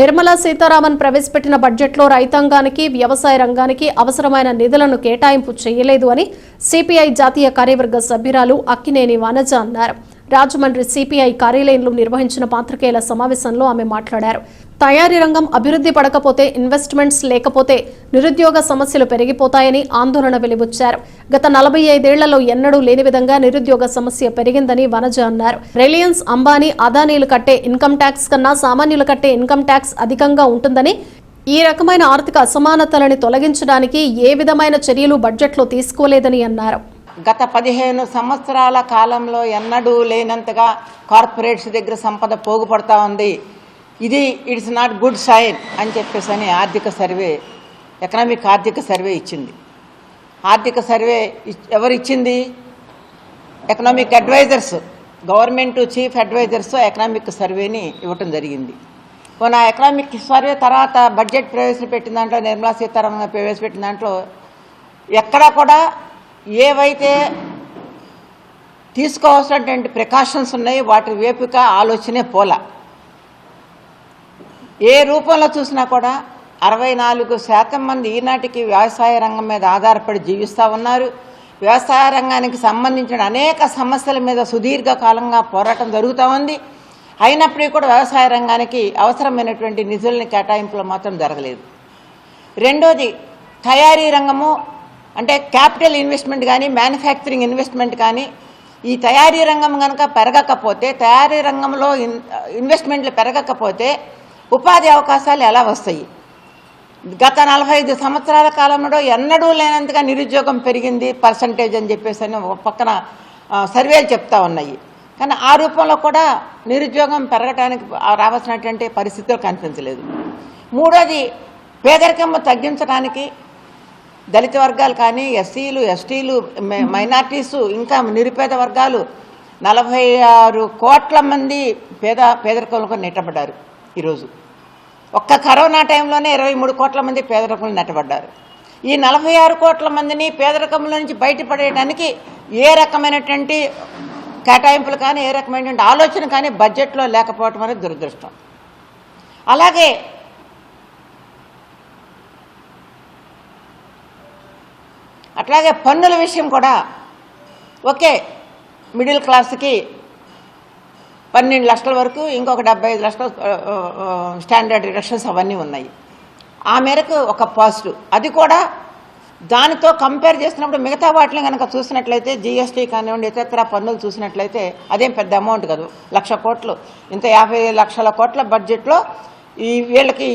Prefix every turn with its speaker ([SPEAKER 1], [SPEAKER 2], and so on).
[SPEAKER 1] నిర్మలా సీతారామన్ ప్రవేశపెట్టిన బడ్జెట్లో రైతాంగానికి వ్యవసాయ రంగానికి అవసరమైన నిధులను కేటాయింపు చేయలేదు అని సిపిఐ జాతీయ కార్యవర్గ సభ్యురాలు అక్కినేని వనజ అన్నారు. రాజమండ్రి సిపిఐ కార్యాలయంలో నిర్వహించిన పాత్రికేయుల సమావేశంలో ఆమె మాట్లాడారు. తయారీ రంగం అభివృద్ధి పడకపోతే ఇన్వెస్ట్మెంట్స్ లేకపోతే నిరుద్యోగ సమస్యలు పెరిగిపోతాయని ఆందోళన వెలిబుచ్చారు. గత నలభై ఐదేళ్ళలో ఎన్నడూ లేని విధంగా నిరుద్యోగ సమస్య పెరిగిందని వనజ అన్నారు. రిలయన్స్ అంబానీ అదానీలు కట్టే ఇన్కమ్ ట్యాక్స్ కన్నా సామాన్యులు కట్టే ఇన్కమ్ ట్యాక్స్ అధికంగా ఉంటుందని ఈ రకమైన ఆర్థిక అసమానతలని తొలగించడానికి ఏ విధమైన చర్యలు బడ్జెట్లో తీసుకోలేదని అన్నారు.
[SPEAKER 2] గత పదిహేను సంవత్సరాల కాలంలో ఎన్నడూ లేనంతగా కార్పొరేట్స్ దగ్గర సంపద పోగుపడతా ఉంది. ఇది ఇట్స్ నాట్ గుడ్ సైన్ అని చెప్పేసి అని ఆర్థిక సర్వే ఎకనామిక్ ఆర్థిక సర్వే ఇచ్చింది. ఆర్థిక సర్వే ఇచ్- ఎవరు ఇచ్చింది economic advisers government chief advisers economic సర్వేని ఇవ్వటం జరిగింది. మన ఎకనామిక్ సర్వే తర్వాత బడ్జెట్ ప్రవేశపెట్టిన దాంట్లో నిర్మలా సీతారామన్ ప్రవేశపెట్టిన దాంట్లో ఎక్కడా కూడా ఏవైతే తీసుకోవాల్సినటువంటి ప్రికాషన్స్ ఉన్నాయి వాటి వేపుక ఆలోచనే పోల. ఏ రూపంలో చూసినా కూడా అరవై నాలుగు శాతం మంది ఈనాటికి వ్యవసాయ రంగం మీద ఆధారపడి జీవిస్తూ ఉన్నారు. వ్యవసాయ రంగానికి సంబంధించిన అనేక సమస్యల మీద సుదీర్ఘకాలంగా పోరాటం జరుగుతూ ఉంది. అయినప్పటికీ కూడా వ్యవసాయ రంగానికి అవసరమైనటువంటి నిధులని కేటాయింపులు మాత్రం జరగలేదు. రెండోది తయారీ రంగము అంటే క్యాపిటల్ ఇన్వెస్ట్మెంట్ కానీ మ్యానుఫ్యాక్చరింగ్ ఇన్వెస్ట్మెంట్ కానీ ఈ తయారీ రంగం కనుక పెరగకపోతే తయారీ రంగంలో ఇన్వెస్ట్మెంట్లు పెరగకపోతే ఉపాధి అవకాశాలు ఎలా వస్తాయి? గత నలభై ఐదు సంవత్సరాల కాలంలో ఎన్నడూ లేనంతగా నిరుద్యోగం పెరిగింది పర్సంటేజ్ అని చెప్పేసి అని ఒక పక్కన సర్వేలు చెప్తా ఉన్నాయి. కానీ ఆ రూపంలో కూడా నిరుద్యోగం పెరగడానికి రావాల్సినటువంటి పరిస్థితులు కనిపించలేదు. మూడోది పేదరికం తగ్గించడానికి దళిత వర్గాలు కానీ ఎస్సీలు ఎస్టీలు మైనార్టీస్ మైనార్టీసు ఇంకా నిరుపేద వర్గాలు నలభై ఆరు కోట్ల మంది పేద పేదరికంలో నెట్టబడ్డారు ఈరోజు. ఒక్క కరోనా టైంలోనే ఇరవై మూడు కోట్ల మంది పేదరికంలో నెట్టబడ్డారు. ఈ నలభై ఆరు కోట్ల మందిని పేదరికంలో నుంచి బయటపడేయడానికి ఏ రకమైనటువంటి కేటాయింపులు కానీ ఏ రకమైనటువంటి ఆలోచన కానీ బడ్జెట్లో లేకపోవటం అనేది దురదృష్టం. అలాగే అట్లాగే పన్నుల విషయం కూడా. ఓకే మిడిల్ క్లాస్కి పన్నెండు లక్షల వరకు ఇంకొక డెబ్బై ఐదు లక్షల స్టాండర్డ్ రిడక్షన్స్ అవన్నీ ఉన్నాయి. ఆ మేరకు ఒక పాజిటివ్. అది కూడా దానితో కంపేర్ చేసినప్పుడు మిగతా వాటిని కనుక చూసినట్లయితే జిఎస్టీ కానివ్వండి ఇతర పన్నులు చూసినట్లయితే అదేం పెద్ద అమౌంట్ కాదు. లక్ష కోట్లు. ఇంత యాభై లక్షల కోట్ల బడ్జెట్లో ఈ వీళ్ళకి